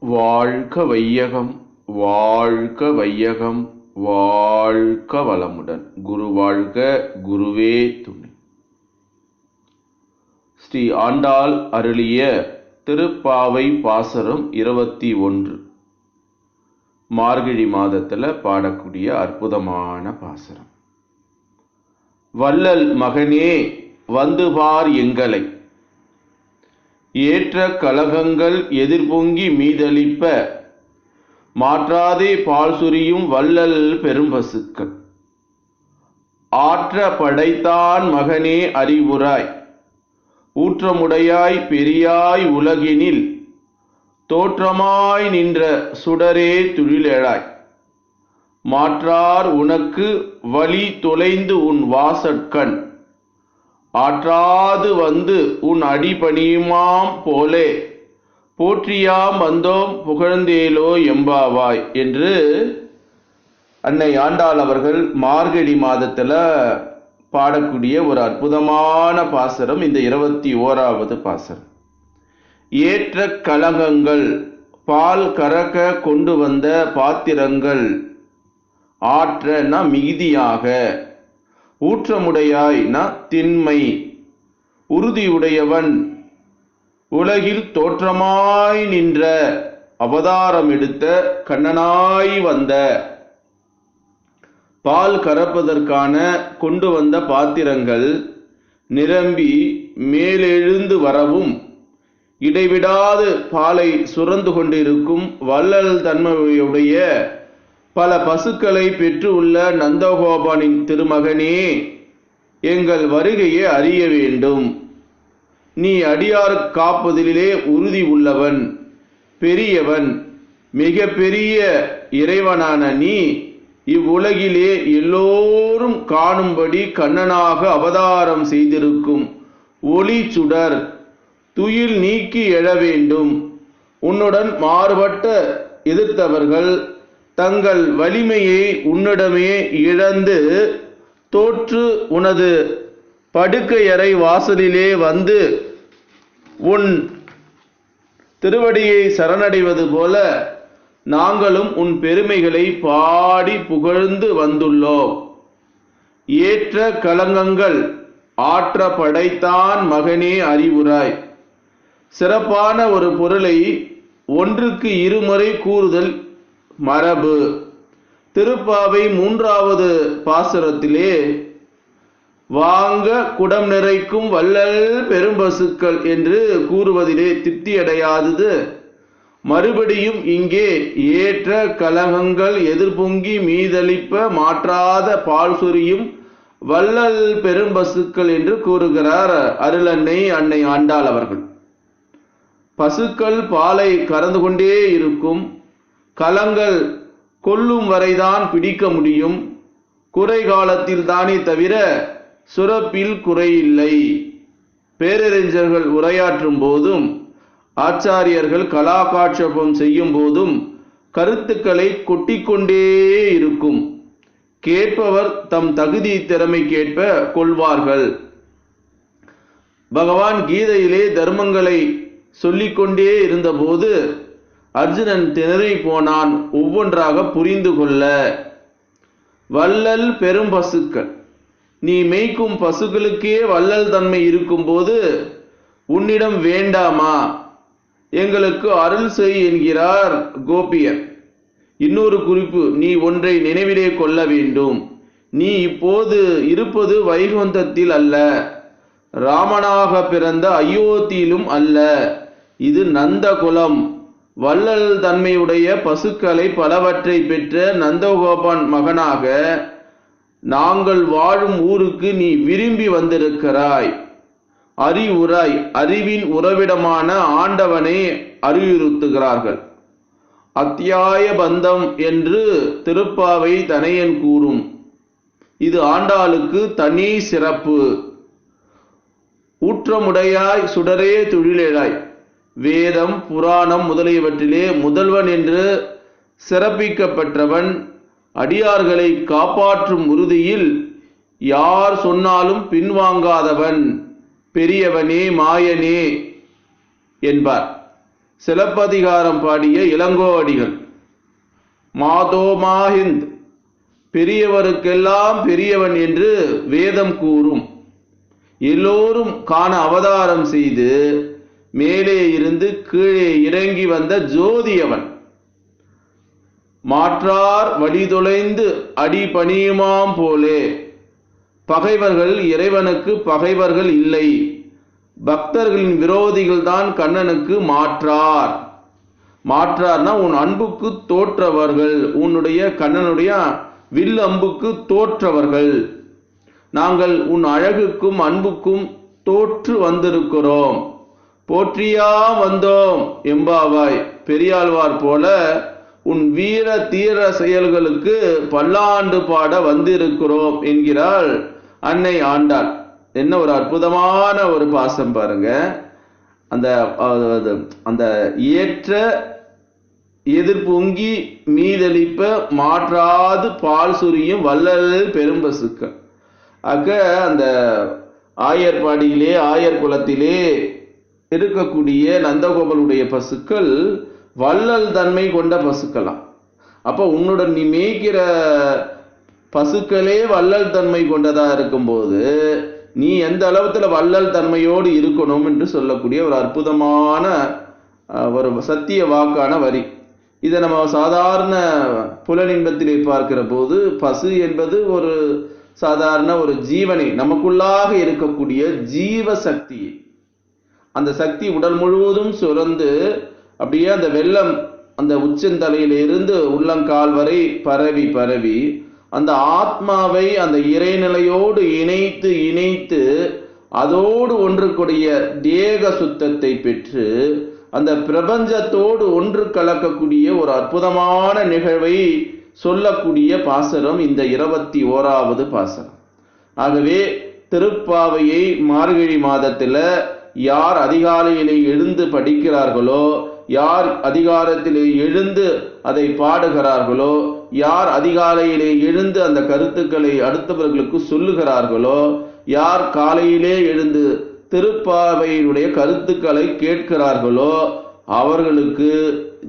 வாழ்க வையகம் வாழ்க வையகம் வாழ்க வளமுடன். குரு வாழ்க குருவே துணை. ஸ்ரீ ஆண்டாள் அருளிய திருப்பாவை பாசரம் இருபத்தி ஒன்று. மார்கழி மாதத்தில் பாடக்கூடிய அற்புதமான பாசரம். வள்ளல் மகனே வந்து பார் எங்களை. ஏற்ற கலகங்கள் எதிர்பொங்கி மீதளிப்ப மாற்றாதே பால் சுரியும் வள்ளல் பெரும்பசுக்கள். ஆற்ற படைத்தான் மகனே அறிவுராய் ஊற்றமுடையாய் பெரியாய் உலகினில் தோற்றமாய் நின்ற சுடரே துழிலெழாய் மாற்றார் உனக்கு வழி தொலைந்து உன் வாசற்கண் ஆற்றாது வந்து உன் அடிபணியுமாம் போலே. போற்றியாம் வந்தோம் புகழ்ந்தேலோ எம்பாவாய் என்று அன்னை ஆண்டாள் அவர்கள் மார்கழி மாதத்தில் பாடக்கூடிய ஒரு அற்புதமான பாசரம் இந்த இருபத்தி ஓராவது பாசரம். ஏற்ற கலகங்கள் பால் கறக்க கொண்டு வந்த பாத்திரங்கள் ஆற்றன மிகுதியாக. ஊற்றமுடையாய் ந திண்மை. உறுதியுடையவன் உலகில் தோற்றமாய் நின்ற அவதாரம் எடுத்த கண்ணனாய் வந்த. பால் கறப்பதற்கான கொண்டு வந்த பாத்திரங்கள் நிரம்பி மேலெழுந்து வரவும். இடைவிடாது பாலை சுரந்து கொண்டிருக்கும் வள்ளல் தன்மையுடைய பல பசுக்களை பெற்று உள்ள நந்தகோபானின் திருமகனே எங்கள் வருகையை அறிய வேண்டும். நீ அடியார் காப்பதிலே உறுதி உள்ளவன் பெரியவன் மிக பெரிய இறைவனான நீ இவ்வுலகிலே எல்லோரும் காணும்படி கண்ணனாக அவதாரம் செய்திருக்கும் ஒளி சுடர் துயில் நீக்கி எழ வேண்டும். உன்னுடன் மாறுபட்ட எதிர்த்தவர்கள் தங்கள் வலிமையை உன்னிடமே இழந்து தோற்று உனது படுக்கையறை வாசலிலே வந்து உன் திருவடியை சரணடைவது போல நாங்களும் உன் பெருமைகளை பாடி புகழ்ந்து வந்துள்ளோம். ஏற்ற கலங்கங்கள் ஆற்ற படைத்தான் மகனே அறிவுராய். சிறப்பான ஒரு பொருளை ஒன்றுக்கு இருமுறை கூறுதல் மரபு. திருப்பாவை மூன்றாவது பாசுரத்திலே வாங்க குடம் நிறைக்கும் வள்ளல் பெரும்பசுக்கள் என்று கூறுவதிலே திருப்தியடையாதது. மறுபடியும் இங்கே ஏற்ற கலகங்கள் எதிர்பொங்கி மீதளிப்ப மாற்றாத பால் சொரியும் வள்ளல் பெரும்பசுக்கள் என்று கூறுகிறார் அருளன்னை அன்னை ஆண்டாள் அவர்கள். பசுக்கள் பாலை கறந்து கொண்டே இருக்கும். கலங்கள் கொல்லும் வரைதான் பிடிக்க முடியும். குறை காலத்தில் தானே தவிர சுரப்பில் குறையில்லை பேரறிஞர்கள் உரையாற்றும் போதும் ஆச்சாரியர்கள் கலாகாட்சபம் செய்யும் போதும் கருத்துக்களை கொட்டிக்கொண்டே இருக்கும். கேட்பவர் தம் தகுதி திறமைக்கேற்ப கொள்வார்கள். பகவான் கீதையிலே தர்மங்களை சொல்லிக்கொண்டே இருந்தபோது அர்ஜுனன் திணறி போனான் ஒவ்வொன்றாக புரிந்து கொள்ள. வள்ளல் பெரும் பசுக்கள். நீ மேய்க்கும் பசுக்களுக்கே வள்ளல் தன்மை இருக்கும்போது உன்னிடம் வேண்டாமா? எங்களுக்கு அருள் செய் என்கிறார் கோபியர் இன்னொரு குறிப்பு நீ ஒன்றை நினைவிலே கொள்ள வேண்டும். நீ இப்போது இருப்பது வைகுந்தத்தில் அல்ல. ராமனாக பிறந்த அயோத்தியிலும் அல்ல. இது நந்த குலம் வள்ளல் தன்மையுடைய பசுக்களை பலவற்றை பெற்ற நந்தகோபான் மகனாக நாங்கள் வாழும் ஊருக்கு நீ விரும்பி வந்திருக்கிறாய். அறிவுராய் அறிவின் உறவிடமான ஆண்டவனை அறிவுறுத்துகிறார்கள். அத்தியாய பந்தம் என்று திருப்பாவை தனையன் கூறும். இது ஆண்டாளுக்கு தனி சிறப்பு. ஊற்றமுடையாய் சுடரே தொழிலேழாய். வேதம் புராணம் முதலியவற்றிலே முதல்வன் என்று சிறப்பிக்கப்பட்டவன் அடியார்களை காப்பாற்றும் உறுதியில் யார் சொன்னாலும் பின்வாங்காதவன் பெரியவனே மாயனே என்பார். சிலப்பதிகாரம் பாடிய இளங்கோவடிகள் மாதோ மாஹிந்த் பெரியவருக்கெல்லாம் பெரியவன் என்று வேதம் கூறும். எல்லோரும் காண அவதாரம் செய்து மேலே இருந்து கீழே இறங்கி வந்த ஜோதியவன் மாற்றார் வழிதொலைந்து அடி பணியுமாம் போலே. பகைவர்கள் இறைவனுக்கு பகைவர்கள் இல்லை. பக்தர்களின் விரோதிகள் தான் கண்ணனுக்கு மாற்றார். மாற்றார்னா உன் அன்புக்கு தோற்றவர்கள் உன்னுடைய கண்ணனுடைய வில் அம்புக்கு தோற்றவர்கள். நாங்கள் உன் அழகுக்கும் அன்புக்கும் தோற்று வந்திருக்கிறோம். போற்றியா வந்தோம் எம்பாவாய் பெரியாழ்வார் போல உன் வீர தீர செயல்களுக்கு பல்லாண்டு பாட வந்திருக்கிறோம் என்கிறாள் அன்னை ஆண்டாள். என்ன ஒரு அற்புதமான ஒரு பாசம் பாருங்க. அந்த அது, அந்த ஏற்ற எதிர்பொங்கி மீதளிப்ப மாற்றாது பால் சுரியும் வள்ளல் பெரும்பசுக்கள் அக்க அந்த ஆயர்பாடியிலே ஆயர் குலத்திலே இருக்கக்கூடிய நந்தகோபாலுடைய பசுக்கள் வள்ளல் தன்மை கொண்ட பசுக்களாம். அப்போ உன்னுடன் நீ மேய்க்கிற பசுக்களே வள்ளல் தன்மை கொண்டதாக இருக்கும்போது நீ எந்த அளவுத்துல வள்ளல் தன்மையோடு இருக்கணும் என்று சொல்லக்கூடிய ஒரு அற்புதமான ஒரு சத்திய வாக்கான வரி. இதை நம்ம சாதாரண புலனின்பத்திலே பார்க்கிற போது பசு என்பது ஒரு சாதாரண ஒரு ஜீவனை. நமக்குள்ளாக இருக்கக்கூடிய ஜீவசக்தியை. அந்த சக்தி உடல் முழுவதும் சுரந்து அப்படியே அந்த வெள்ளம் அந்த உச்சந்தலையிலிருந்து உள்ளங்கால் வரை பரவி பரவி அந்த ஆத்மாவை அந்த இறைநிலையோடு இணைத்து இணைத்து அதோடு ஒன்றுக்கூடிய தேக சுத்தத்தை பெற்று அந்த பிரபஞ்சத்தோடு ஒன்று கலக்கக்கூடிய ஒரு அற்புதமான நிகழ்வை சொல்லக்கூடிய பாசரம் இந்த இருபத்தி ஓராவது பாசரம். ஆகவே திருப்பாவையை மார்கழி மாதத்தில் யார் அதிகாலையிலே எழுந்து படிக்கிறார்களோ யார் அதிகாரத்திலே எழுந்து அதை பாடுகிறார்களோ யார் அதிகாலையிலே எழுந்து அந்த கருத்துக்களை அடுத்தவர்களுக்கு சொல்லுகிறார்களோ யார் காலையிலே எழுந்து திருப்பாவையினுடைய கருத்துக்களை கேட்கிறார்களோ அவர்களுக்கு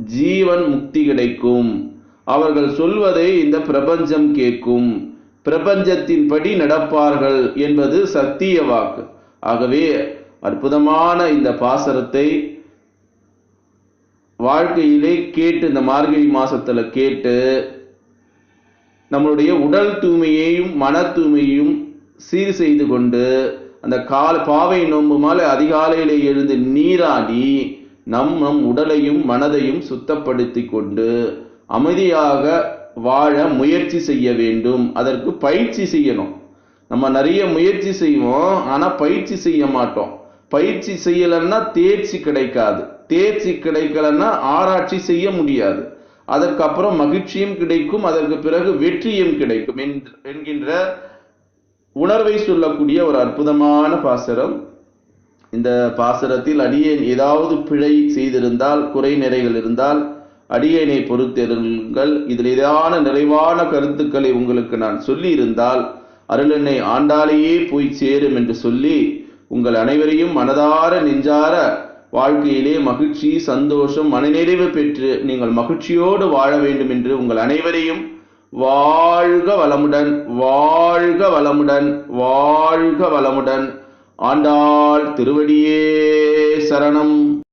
ஜீவன் முக்தி கிடைக்கும். அவர்கள் சொல்வதை இந்த பிரபஞ்சம் கேட்கும். பிரபஞ்சத்தின்படி நடப்பார்கள் என்பது சத்திய வாக்கு. ஆகவே அற்புதமான இந்த பாசரத்தை வாழ்க்கையிலே கேட்டு இந்த மார்கழி மாசத்துல கேட்டு நம்மளுடைய உடல் தூய்மையையும் மன தூய்மையையும் சீர் செய்து கொண்டு அந்த கால பாவை நோம்பு மாலை அதிகாலையிலே எழுந்து நீராடி நம் நம் உடலையும் மனதையும் சுத்தப்படுத்தி கொண்டு அமைதியாக வாழ முயற்சி செய்ய வேண்டும். அதற்கு பயிற்சி செய்யணும். நம்ம நிறைய முயற்சி செய்வோம் ஆனால் பயிற்சி செய்ய மாட்டோம். பயிற்சி செய்யலைன்னா தேர்ச்சி கிடைக்காது. தேர்ச்சி கிடைக்கலன்னா ஆராய்ச்சி செய்ய முடியாது. அதற்கப்புறம் மகிழ்ச்சியும் கிடைக்கும் அதற்கு பிறகு வெற்றியும் கிடைக்கும் என்கின்ற உணர்வை சொல்லக்கூடிய ஒரு அற்புதமான பாசரம். இந்த பாசரத்தில் அடியேன் ஏதாவது பிழை செய்திருந்தால் குறை நிறைகள் இருந்தால் அடியேனை பொறுத்திருங்கள். இதில் ஏதான நிறைவான கருத்துக்களை உங்களுக்கு நான் சொல்லி இருந்தால் அருளெண்ணை ஆண்டாலேயே போய் சேரும் என்று சொல்லி உங்கள் அனைவரையும் மனதார நெஞ்சார வாழ்க்கையிலே மகிழ்ச்சி சந்தோஷம் மனநிறைவு பெற்று நீங்கள் மகிழ்ச்சியோடு வாழ வேண்டும் என்று உங்கள் அனைவரையும் வாழ்க வளமுடன் வாழ்க வளமுடன் வாழ்க வளமுடன். ஆண்டாள் திருவடியே சரணம்.